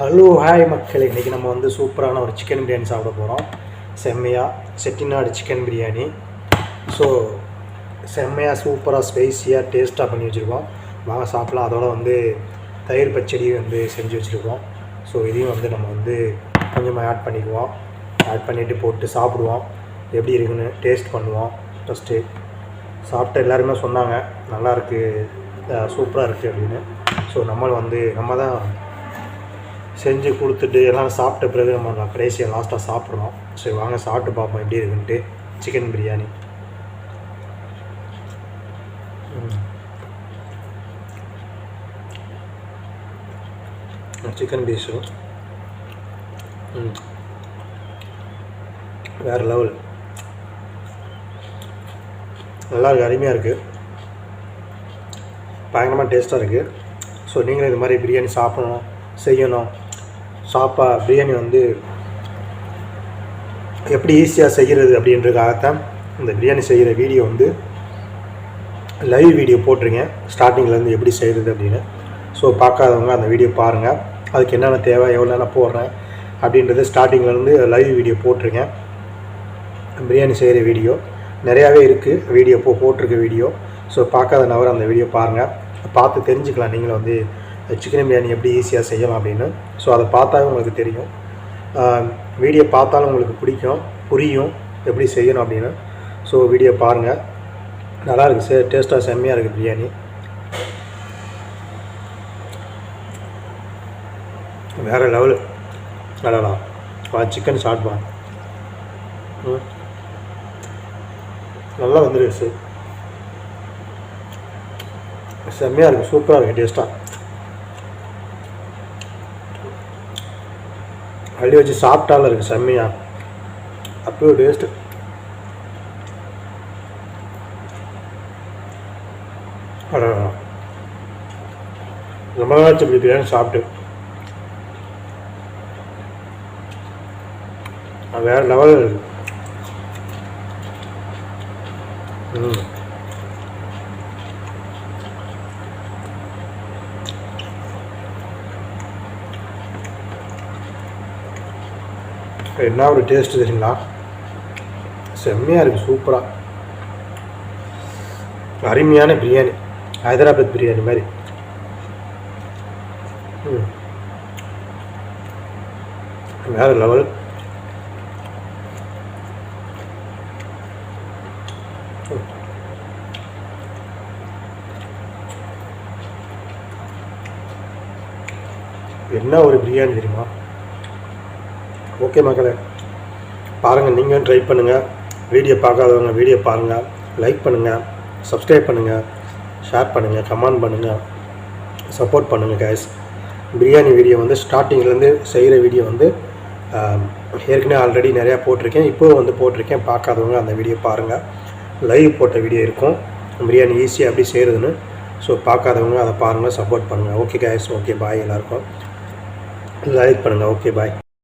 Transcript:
Hello hi மக்கள். இன்றைக்கி நம்ம வந்து சூப்பரான ஒரு சிக்கன் பிரியாணி சாப்பிட போகிறோம் செம்மையாக செட்டிநாடு சிக்கன் பிரியாணி ஸோ செம்மையாக சூப்பராக ஸ்பைஸியாக டேஸ்ட்டாக பண்ணி வச்சுருக்கோம். வாங்க சாப்பிட்லாம். அதோட வந்து தயிர் பச்சடி வந்து செஞ்சு வச்சுருக்கோம். ஸோ இதையும் வந்து நம்ம வந்து கொஞ்சமாக ஆட் பண்ணிக்குவோம். ஆட் பண்ணிவிட்டு போட்டு சாப்பிடுவோம். எப்படி இருக்குன்னு டேஸ்ட் பண்ணுவோம். ஃபஸ்ட்டு சாப்பிட்டு எல்லாருமே சொன்னாங்க. நல்லாயிருக்கு சூப்பராக இருக்குது அப்படின்னு. ஸோ நம்மளும் வந்து நம்ம தான் செஞ்சு கொடுத்துட்டு எல்லாம் சாப்பிட்ட பிறகு நம்ம கடைசியாக லாஸ்ட்டாக சாப்பிட்றோம் சரி வாங்க சாப்பிட்டு பார்ப்போம் எப்படி இருக்குன்ட்டு. சிக்கன் பிரியாணி சிக்கன் பீஸும் வேறு லெவல் நல்லா இருக்குது அருமையாக இருக்குது பயங்கரமாக டேஸ்ட்டாக இருக்குது ஸோ நீங்களும் இது மாதிரி பிரியாணி சாப்பிடணும் செய்யணும். சாப்பா பிரியாணி வந்து எப்படி ஈஸியாக செய்கிறது அப்படின்றதுக்காகத்தான் இந்த பிரியாணி செய்கிற வீடியோ வந்து லைவ் வீடியோ போட்டிருக்கேன். ஸ்டார்டிங்லேருந்து எப்படி செய்கிறது அப்படின்னு. ஸோ பார்க்காதவங்க அந்த வீடியோ பாருங்கள் அதுக்கு என்னென்ன தேவை எவ்வளோ நேரம் போடுறேன் அப்படின்றது ஸ்டார்டிங்லேருந்து லைவ் வீடியோ போட்டிருக்கேன். பிரியாணி செய்கிற வீடியோ. நிறையாவே இருக்குது வீடியோ போ போட்டிருக்க வீடியோ. ஸோ பார்க்காத நபர் அந்த வீடியோ பாருங்கள் பார்த்து தெரிஞ்சுக்கலாம். நீங்களும் வந்து சிக்கன் பிரியாணி எப்படி ஈஸியாக செய்யலாம் அப்படின்னு. ஸோ அதை பார்த்தாவே உங்களுக்கு தெரியும். வீடியோ பார்த்தாலும் உங்களுக்கு பிடிக்கும் புரியும் எப்படி செய்யணும் அப்படின்னு. ஸோ வீடியோ பாருங்கள் நல்லா இருக்குது சே டேஸ்ட்டாக செம்மையாக இருக்குது பிரியாணி. வேறு லெவலு அடடா வா சிக்கன் ஸ்டார்ட் பா ம். நல்லா வந்துருச்சு. செம்மையாக இருக்குது சூப்பராக இருக்குது டேஸ்ட்டாக அள்ளி வச்சு சாப்பிட்டாலும் இருக்குது செம்மையாக அப்படியே டேஸ்ட்டு ரொம்ப நாளாச்சு இப்படி பிரியாணி சாப்பிட்டு. அது வேறு லெவல் இருக்கு. ம். என்ன ஒரு டேஸ்ட் தெரியுங்களா? செம்மையாக இருக்குது சூப்பராக அருமையான பிரியாணி ஹைதராபாத் பிரியாணி மாதிரி. ம். வேறு லெவல் என்ன ஒரு பிரியாணி தெரியுமா? ஓகே மக்களே பாருங்கள் நீங்களும் ட்ரை பண்ணுங்கள் வீடியோ பார்க்காதவங்க வீடியோ பாருங்கள் லைக் பண்ணுங்கள் சப்ஸ்கிரைப் பண்ணுங்கள் ஷேர் பண்ணுங்கள் கமெண்ட் பண்ணுங்கள் சப்போர்ட் பண்ணுங்கள் கேஸ் பிரியாணி வீடியோ வந்து ஸ்டார்டிங்லேருந்து செய்கிற வீடியோ வந்து ஏற்கனவே ஆல்ரெடி நிறையா போட்டிருக்கேன். இப்போவும் வந்து போட்டிருக்கேன். பார்க்காதவங்க அந்த வீடியோ பாருங்கள் லைவ் போட்ட வீடியோ இருக்கும். பிரியாணி ஈஸியாக எப்படி செய்கிறதுன்னு ஸோ பார்க்காதவங்க அதை பாருங்கள் சப்போர்ட் பண்ணுங்கள் ஓகே கேஸ் ஓகே பாய் எல்லாருக்கும். லைக் பண்ணுங்கள் ஓகே பாய்